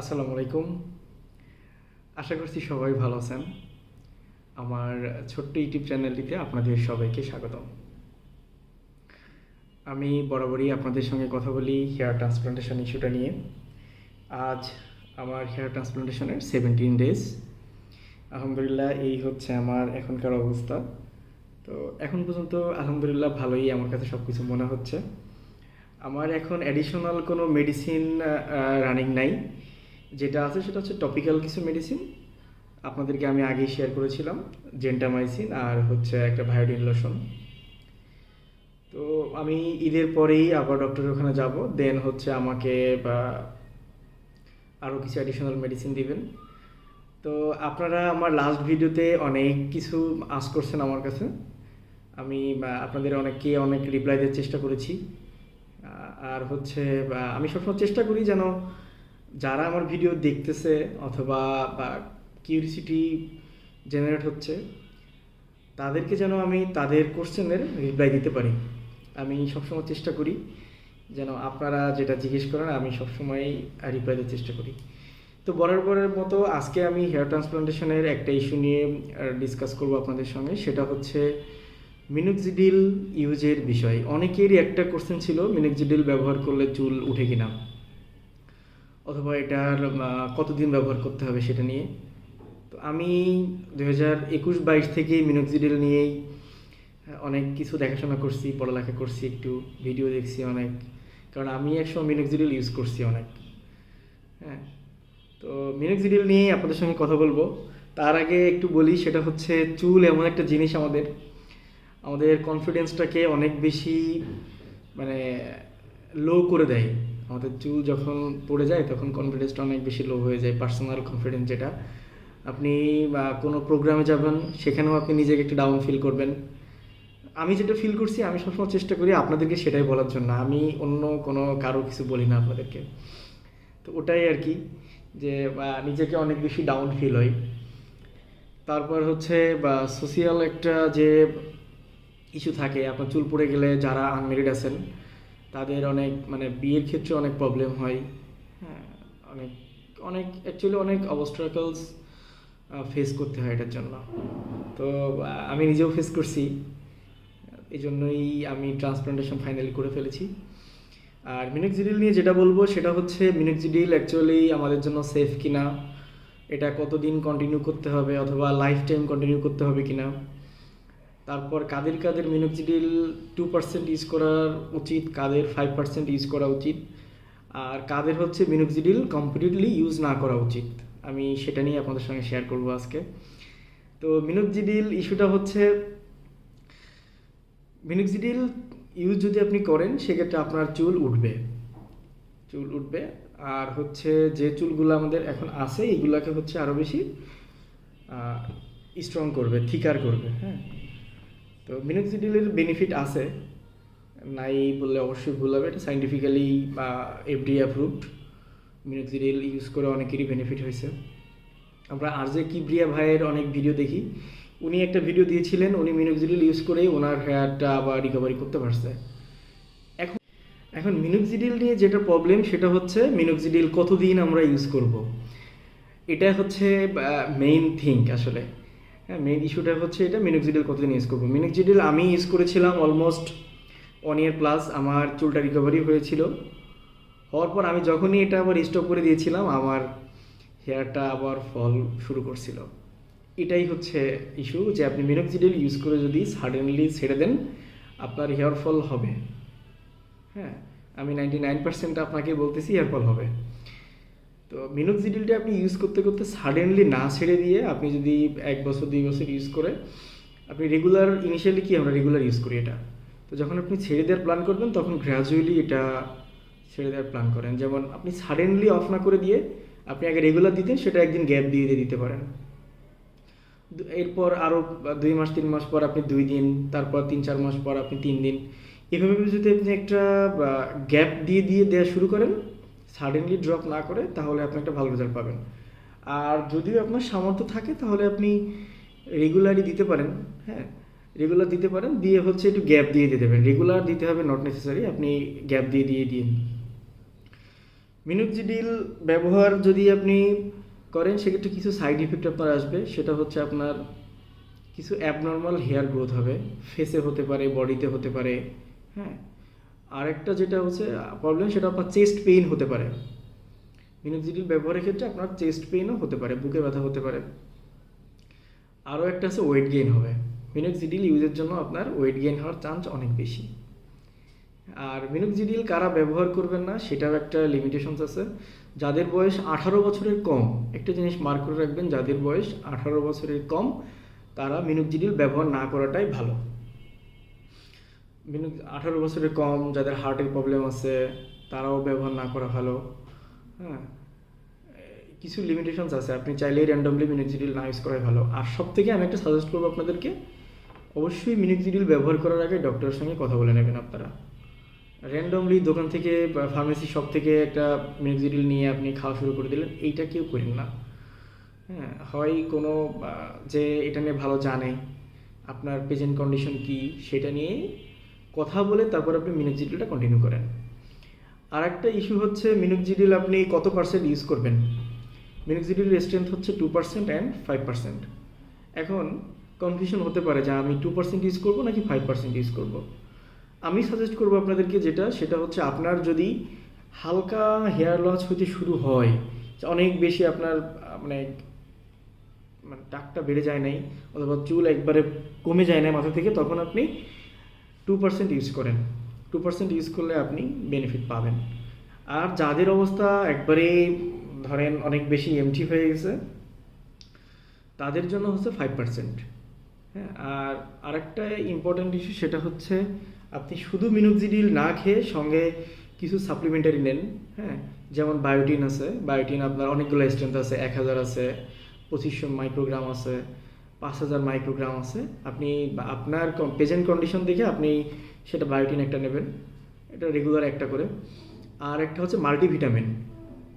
আসসালামু আলাইকুম। আশা করছি সবাই ভালো আছেন। আমার ছোট্ট ইউটিউব চ্যানেলটিতে আপনাদের সবাইকে স্বাগতম। আমি বরাবরই আপনাদের সঙ্গে কথা বলি হেয়ার ট্রান্সপ্লান্টেশন ইস্যুটা নিয়ে। আজ আমার হেয়ার ট্রান্সপ্লান্টেশনের সেভেন্টিন ডেজ। আলহামদুলিল্লাহ এই হচ্ছে আমার এখনকার অবস্থা। তো এখন পর্যন্ত আলহামদুলিল্লাহ ভালোই আমার কাছে সব কিছু মনে হচ্ছে। আমার এখন অ্যাডিশনাল কোনো মেডিসিন রানিং নাই। যেটা আছে সেটা হচ্ছে টপিক্যাল কিছু মেডিসিন আপনাদেরকে আমি আগেই শেয়ার করেছিলাম জেন্টামাইসিন আর হচ্ছে একটা ভায়োডিন লোশন তো আমি ঈদের পরেই আবার ডক্টরের ওখানে যাব দেন হচ্ছে আমাকে, বা আরও কিছু অ্যাডিশনাল মেডিসিন দিবেন। তো আপনারা আমার লাস্ট ভিডিওতে অনেক কিছু আস করছেন আমার কাছে। আমি আপনাদের অনেককে অনেক রিপ্লাই দেওয়ার চেষ্টা করেছি। আর হচ্ছে আমি সবসময় চেষ্টা করি যেন যারা আমার ভিডিও দেখতেছে অথবা বা কিউরিসিটি জেনারেট হচ্ছে, তাদেরকে যেন আমি তাদের কোশ্চেনের রিপ্লাই দিতে পারি। আমি সবসময় চেষ্টা করি যেন আপনারা যেটা জিজ্ঞেস করেন, আমি সবসময় রিপ্লাই দেওয়ার চেষ্টা করি। তো বরাবরের মতো আজকে আমি হেয়ার ট্রান্সপ্লান্টেশনের একটা ইস্যু নিয়ে ডিসকাস করব আপনাদের সঙ্গে। সেটা হচ্ছে মিনুক্সিডিল ইউজের বিষয়। অনেকেরই একটা কোশ্চেন ছিল মিনুক্সিডিল ব্যবহার করলে চুল উঠে কিনা। অথবা এটার কতদিন ব্যবহার করতে হবে সেটা নিয়ে। তো আমি দু হাজার একুশ বাইশ থেকেই মিনোক্সিডিল নিয়েই অনেক কিছু দেখাশোনা করছি, পড়ালেখা করছি, একটু ভিডিও দেখছি অনেক। কারণ আমি একসময় মিনোক্সিডিল ইউজ করছি অনেক। হ্যাঁ তো মিনোক্সিডিল নিয়েই আপনাদের সঙ্গে কথা বলব। তার আগে একটু বলি, সেটা হচ্ছে চুল এমন একটা জিনিস আমাদের। আমাদের কনফিডেন্সটাকে অনেক বেশি মানে লো করে দেয়। আমাদের চুল যখন পড়ে যায়, তখন কনফিডেন্সটা অনেক বেশি লো হয়ে যায় পার্সোনাল কনফিডেন্স যেটা। আপনি বা কোনো প্রোগ্রামে যাবেন, সেখানেও আপনি নিজেকে একটু ডাউন ফিল করবেন। আমি যেটা ফিল করছি, আমি সবসময় চেষ্টা করি আপনাদেরকে সেটাই বলার জন্য। আমি অন্য কোনো কারও কিছু বলি না আপনাদেরকে। তো ওটাই আর কি, যে নিজেকে অনেক বেশি ডাউন ফিল হয়। তারপর হচ্ছে, বা সোশিয়াল একটা যে ইস্যু থাকে, আপনার চুল পড়ে গেলে যারা আনমেরিড আছেন তাদের অনেক মানে বিয়ের ক্ষেত্রে অনেক প্রবলেম হয়। হ্যাঁ। অনেক অনেক অ্যাকচুয়ালি অনেক অবস্ট্রাকলস ফেস করতে হয় এটার জন্য। তো আমি নিজেও ফেস করছি। এই জন্যই আমি ট্রান্সপ্লান্টেশন ফাইনালি করে ফেলেছি। আর মিনিক্সিডিল নিয়ে যেটা বলব সেটা হচ্ছে মিনিক্সিডিল অ্যাকচুয়ালি আমাদের জন্য সেফ কিনা এটা কতদিন কন্টিনিউ করতে হবে অথবা লাইফ টাইম কন্টিনিউ করতে হবে কিনা তারপর কাদের কাদের মিনোক্সিডিল টু পার্সেন্ট ইউজ করার উচিত, কাদের ফাইভ পার্সেন্ট ইউজ করা উচিত, আর কাদের হচ্ছে মিনোক্সিডিল কমপ্লিটলি ইউজ না করা উচিত। আমি সেটা নিয়ে আপনাদের সঙ্গে শেয়ার করব আজকে। তো মিনোক্সিডিল ইস্যুটা হচ্ছে মিনোক্সিডিল ইউজ যদি আপনি করেন, সেক্ষেত্রে আপনার চুল উঠবে। চুল উঠবে, আর হচ্ছে যে চুলগুলো আমাদের এখন আছে এগুলাকে হচ্ছে আরও বেশি স্ট্রং করবে থিকার করবে হ্যাঁ? তো মিনোক্সিডিলের বেনিফিট আছে। নাই বললে অবশ্যই ভুল হবে, এটা সাইন্টিফিক্যালি বা এফডি অ্যাপ্রুভড মিনোক্সিডিল ইউজ করে অনেকেরই বেনিফিট হয়েছে। আমরা আর যে কিব্রিয়া ভাইয়ের অনেক ভিডিও দেখি, উনি একটা ভিডিও দিয়েছিলেন, উনি মিনোক্সিডিল ইউজ করেই ওনার হেয়ারটা আবার রিকভারি করতে পারছে। এখন এখন মিনোক্সিডিল নিয়ে যেটা প্রবলেম সেটা হচ্ছে মিনোক্সিডিল কতদিন আমরা ইউজ করব। এটা হচ্ছে মেইন থিঙ্ক আসলে। হ্যাঁ মেইন ইস্যুটা হচ্ছে এটা মিনোক্সিডিল কতদিন ইউজ করব? মিনোক্সিডিল আমি ইউজ করেছিলাম অলমোস্ট ওয়ান ইয়ার প্লাস আমার চুলটা রিকভারি হয়েছিল। হওয়ার পর আমি যখনই এটা আবার স্টপ করে দিয়েছিলাম, আমার হেয়ারটা আবার ফল শুরু করছিল। এটাই হচ্ছে ইস্যু যে আপনি মিনোক্সিডিল ইউজ করে যদি সাডেনলি ছেড়ে দেন, আপনার হেয়ার ফল হবে। হ্যাঁ আমি নাইনটি নাইন পার্সেন্ট আপনাকে বলতেছি হেয়ার ফল হবে। তো মিনোক্সিডিলটা আপনি ইউজ করতে করতে সাডেনলি না ছেড়ে দিয়ে আপনি যদি এক বছর, দুই বছর ইউজ করে, আপনি রেগুলার ইনিশিয়ালি কি আমরা রেগুলার ইউজ করি এটা? তো যখন আপনি ছেড়ে দেওয়ার প্ল্যান করবেন, তখন গ্র্যাজুয়ালি এটা ছেড়ে দেওয়ার প্ল্যান করেন। যেমন আপনি সাডেনলি অফ না করে দিয়ে আপনি আগে রেগুলার দিতেন, সেটা একদিন গ্যাপ দিয়ে দিয়ে দিতে পারেন। এরপর আরও দুই মাস, তিন মাস পর আপনি দুই দিন, তারপর তিন, চার মাস পর আপনি তিন দিন। এভাবে যদি আপনি একটা গ্যাপ দিয়ে দিয়ে দেওয়া শুরু করেন সাডেনলি ড্রপ না করে তাহলে আপনি একটা ভালো রেজাল্ট পাবেন। আর যদিও আপনার সামর্থ্য থাকে তাহলে আপনি রেগুলারই দিতে পারেন হ্যাঁ? রেগুলার দিতে পারেন, দিয়ে হচ্ছে একটু গ্যাপ দিয়ে দিতে পারেন। রেগুলার দিতে হবে নট নেসেসারি আপনি গ্যাপ দিয়ে দিয়ে দিন। মিনোক্সিডিল ব্যবহার যদি আপনি করেন, সেক্ষেত্রে কিছু সাইড ইফেক্ট আপনার আসবে। সেটা হচ্ছে আপনার কিছু অ্যাবনর্মাল হেয়ার গ্রোথ হবে। ফেসে হতে পারে বডিতে হতে পারে হ্যাঁ? আরেকটা যেটা হচ্ছে প্রবলেম সেটা আপনার চেস্ট পেইন হতে পারে। মিনোক্সিডিল ব্যবহারের ক্ষেত্রে আপনার চেস্ট পেইনও হতে পারে, বুকে ব্যথা হতে পারে। আরও একটা আছে ওয়েট গেইন হবে। মিনোক্সিডিল ইউজের জন্য আপনার ওয়েট গেইন হওয়ার চান্স অনেক বেশি। আর মিনোক্সিডিল কারা ব্যবহার করবেন না, সেটাও একটা লিমিটেশনস আছে। যাদের বয়স আঠারো বছরের কম, একটা জিনিস মার্ক করে রাখবেন, যাদের বয়স আঠারো বছরের কম, তারা মিনোক্সিডিল ব্যবহার না করাটাই ভালো। আঠারো বছরের কম যাদের হার্টের প্রবলেম আছে, তারাও ব্যবহার না করা ভালো। হ্যাঁ? কিছু লিমিটেশনস আছে, আপনি চাইলেই র্যান্ডমলি মিনোক্সিডিল না ইউজ করাই ভালো। আর সব থেকে আমি একটা সাজেস্ট করব আপনাদেরকে, অবশ্যই মিনোক্সিডিল ব্যবহার করার আগে ডক্টরের সঙ্গে কথা বলে নেবেন আপনারা। র্যান্ডমলি দোকান থেকে ফার্মেসি শপ থেকে একটা মিনোক্সিডিল নিয়ে আপনি খাওয়া শুরু করে দিলেন, এইটা কেউ করেন না। হ্যাঁ? হয় কোনো যে এটা নিয়ে ভালো জানে, আপনার প্রেজেন্ট কন্ডিশন কি, সেটা নিয়ে কথা বলে তারপর আপনি মিনোক্সিডিলটা কন্টিনিউ করেন। আর একটা ইস্যু হচ্ছে মিনোক্সিডিল আপনি কত পার্সেন্ট ইউজ করবেন? মিনোক্সিডিল স্ট্রেংথ হচ্ছে two percent and five percent এখন কনফিউশন হতে পারে যে আমি টু পার্সেন্ট ইউজ করব নাকি ফাইভ পার্সেন্ট ইউজ করব। আমি সাজেস্ট করব আপনাদেরকে যেটা, সেটা হচ্ছে আপনার যদি হালকা হেয়ার লস হতে শুরু হয় অনেক বেশি আপনার মানে মানে টাকটা বেড়ে যায় নাই, অথবা চুল একবারে কমে যায় না মাথা থেকে, তখন আপনি টু পার্সেন্ট ইউজ করেন। টু পার্সেন্ট ইউজ করলে আপনি বেনিফিট পাবেন। আর যাদের অবস্থা একবারে, ধরেন, অনেক বেশি এমটি হয়ে গেছে, তাদের জন্য হচ্ছে ফাইভ পার্সেন্ট হ্যাঁ আর আরেকটা ইম্পর্ট্যান্ট ইস্যু সেটা হচ্ছে আপনি শুধু মিনোক্সিডিল না খেয়ে সঙ্গে কিছু সাপ্লিমেন্টারি নেন। হ্যাঁ যেমন বায়োটিন আছে। বায়োটিন আপনার অনেকগুলো স্ট্রেংথ আছে, এক হাজার আছে, পঁচিশশো মাইক্রোগ্রাম আছে। পাঁচ হাজার মাইক্রোগ্রাম আছে। আপনি আপনার প্রেজেন্ট কন্ডিশন দেখে আপনি সেটা বায়োটিন একটা নেবেন। এটা রেগুলার একটা করে। আর একটা হচ্ছে মাল্টিভিটামিন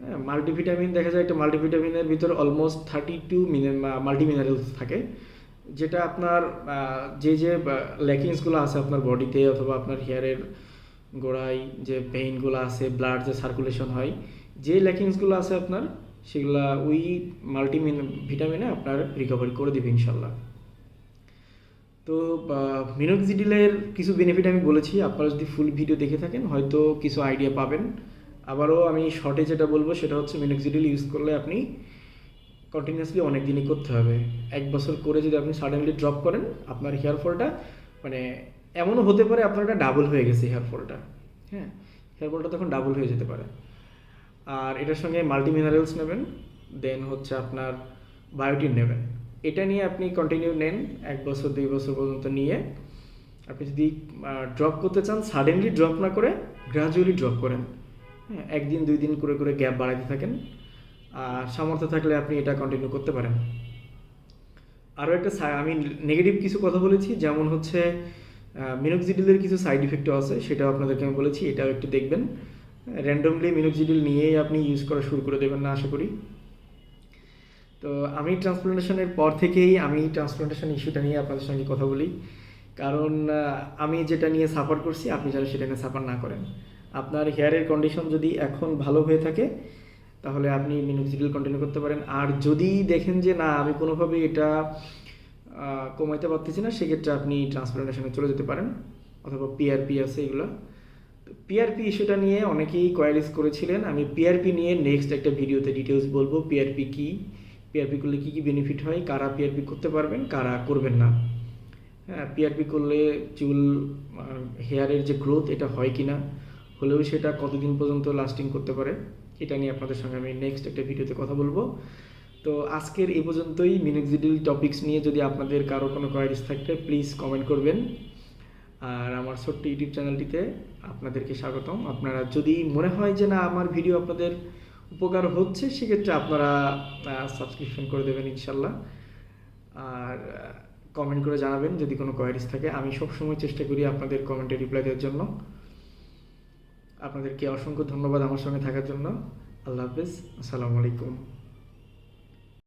হ্যাঁ মাল্টিভিটামিন দেখা যায় একটা মাল্টিভিটামিনের ভিতরে almost thirty two multi minerals থাকে। যেটা আপনার যে যে ল্যাকিংসগুলো আছে আপনার বডিতে অথবা আপনার হেয়ারের গোড়ায় যে পেইনগুলো আছে ব্লাড যে সার্কুলেশন হয়, যে ল্যাকিংসগুলো আছে আপনার সেগুলা ওই মাল্টি ভিটামিনে আপনার রিকভারি করে দেবে ইনশাল্লাহ। তো মিনোক্সিডিলের কিছু বেনিফিট আমি বলেছি, আপনারা যদি ফুল ভিডিও দেখে থাকেন, হয়তো কিছু আইডিয়া পাবেন। আবারও আমি শর্টে যেটা বলব, সেটা হচ্ছে মিনোক্সিডিল ইউজ করলে আপনি কন্টিনিউয়াসলি অনেক দিনই করতে হবে। এক বছর করে যদি আপনি সাডেনলি ড্রপ করেন, আপনার হেয়ার ফলটা মানে এমনও হতে পারে আপনার ডাবল হয়ে গেছে হেয়ার ফলটা হ্যাঁ হেয়ার ফলটা তখন ডাবল হয়ে যেতে পারে। আর এটার সঙ্গে মাল্টি মিনারেলস নেবেন দেন হচ্ছে আপনার বায়োটিন নেবেন। এটা নিয়ে আপনি কন্টিনিউ নেন, এক বছর, দুই বছর পর্যন্ত নিয়ে। আপনি যদি ড্রপ করতে চান সাডেনলি ড্রপ না করে গ্রাজুয়ালি ড্রপ করেন। হ্যাঁ একদিন, দুই দিন করে করে গ্যাপ বাড়াতে থাকেন। আর সামর্থ্য থাকলে আপনি এটা কন্টিনিউ করতে পারেন। আরও একটা আমি নেগেটিভ কিছু কথা বলেছি, যেমন হচ্ছে মিনোক্সিডিলের কিছু সাইড ইফেক্টও আছে, সেটাও আপনাদেরকে আমি বলেছি, এটাও একটু দেখবেন। র্যান্ডমলি মিনোক্সিডিল নিয়েই আপনি ইউজ করা শুরু করে দেবেন না, আশা করি। তো আমি ট্রান্সপ্লান্টেশনের পর থেকেই আমি ট্রান্সপ্লান্টেশন ইস্যুটা নিয়ে আপনাদের সঙ্গে কথা বলি। কারণ আমি যেটা নিয়ে সাফার করছি, আপনি যেন সেটা নিয়ে সাফার না করেন। আপনার হেয়ারের কন্ডিশন যদি এখন ভালো হয়ে থাকে, তাহলে আপনি মিনোক্সিডিল কন্টিনিউ করতে পারেন। আর যদি দেখেন যে, না, আমি কোনোভাবেই এটা কমাইতে পারতেছি না, সেক্ষেত্রে আপনি ট্রান্সপ্লান্টেশনে চলে যেতে পারেন। অথবা পিআরপি আছে এগুলো। পিআরপি ইস্যুটা নিয়ে অনেকেই কোয়ারিজ করেছিলেন। আমি পিআরপি নিয়ে নেক্সট একটা ভিডিওতে ডিটেলস বলব। পিআরপি কি? পিআরপি করলে কী কী বেনিফিট হয়? কারা পিআরপি করতে পারবেন, কারা করবেন না? হ্যাঁ পিআরপি করলে চুল হেয়ারের যে গ্রোথ এটা হয় কি না হলেও সেটা কতদিন পর্যন্ত লাস্টিং করতে পারে? এটা নিয়ে আপনাদের সঙ্গে আমি নেক্সট একটা ভিডিওতে কথা বলব। তো আজকের এই পর্যন্তই। মিনিক্সিডিল টপিকস নিয়ে যদি আপনাদের কারও কোনো কোয়ারিজ থাকলে প্লিজ কমেন্ট করবেন। আর আমার ছোট্ট ইউটিউব চ্যানেলটিতে আপনাদেরকে স্বাগতম। আপনারা যদি মনে হয় যে না, আমার ভিডিও আপনাদের উপকার হচ্ছে, সেক্ষেত্রে আপনারা সাবস্ক্রিপশন করে দেবেন ইনশাল্লাহ। আর কমেন্ট করে জানাবেন যদি কোনো কোয়ারিজ থাকে। আমি সবসময় চেষ্টা করি আপনাদের কমেন্টে রিপ্লাই দেওয়ার জন্য। আপনাদেরকে অসংখ্য ধন্যবাদ আমার সঙ্গে থাকার জন্য। আল্লাহ হাফেজ। আসসালামু আলাইকুম।